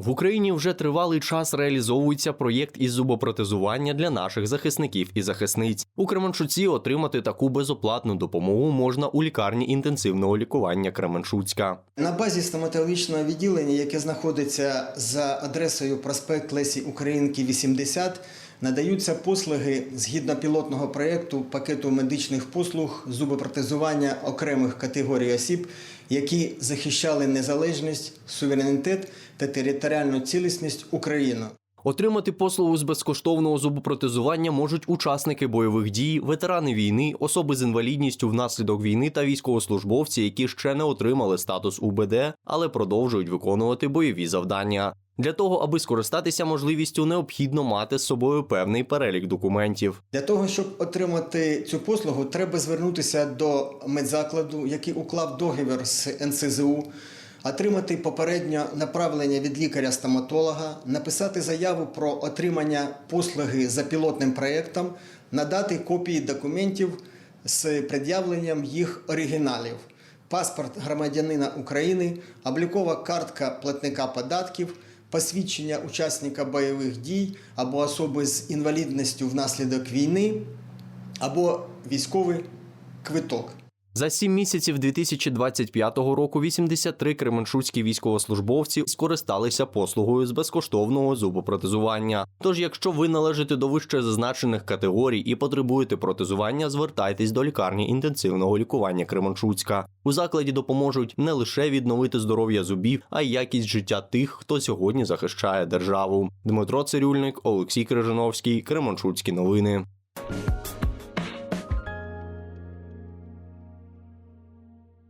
В Україні вже тривалий час реалізовується проєкт із зубопротезування для наших захисників і захисниць. У Кременчуці отримати таку безоплатну допомогу можна у лікарні інтенсивного лікування Кременчуцька. На базі стоматологічного відділення, яке знаходиться за адресою проспект Лесі Українки 80, надаються послуги згідно пілотного проєкту пакету медичних послуг зубопротезування окремих категорій осіб, які захищали незалежність, суверенітет та територіальну цілісність України. Отримати послугу з безкоштовного зубопротезування можуть учасники бойових дій, ветерани війни, особи з інвалідністю внаслідок війни та військовослужбовці, які ще не отримали статус УБД, але продовжують виконувати бойові завдання. Для того, аби скористатися можливістю, необхідно мати з собою певний перелік документів. Для того, щоб отримати цю послугу, треба звернутися до медзакладу, який уклав договір з НСЗУ, отримати попередньо направлення від лікаря-стоматолога, написати заяву про отримання послуги за пілотним проєктом, надати копії документів з пред'явленням їх оригіналів. Паспорт громадянина України, облікова картка платника податків, посвідчення учасника бойових дій або особи з інвалідністю внаслідок війни, або військовий квиток. За сім місяців 2025 року 83 кременчуцькі військовослужбовці скористалися послугою з безкоштовного зубопротезування. Тож, якщо ви належите до вище зазначених категорій і потребуєте протезування, звертайтесь до лікарні інтенсивного лікування Кременчуцька. У закладі допоможуть не лише відновити здоров'я зубів, а й якість життя тих, хто сьогодні захищає державу. Дмитро Цирюльник, Олексій Крижановський, Кременчуцькі новини.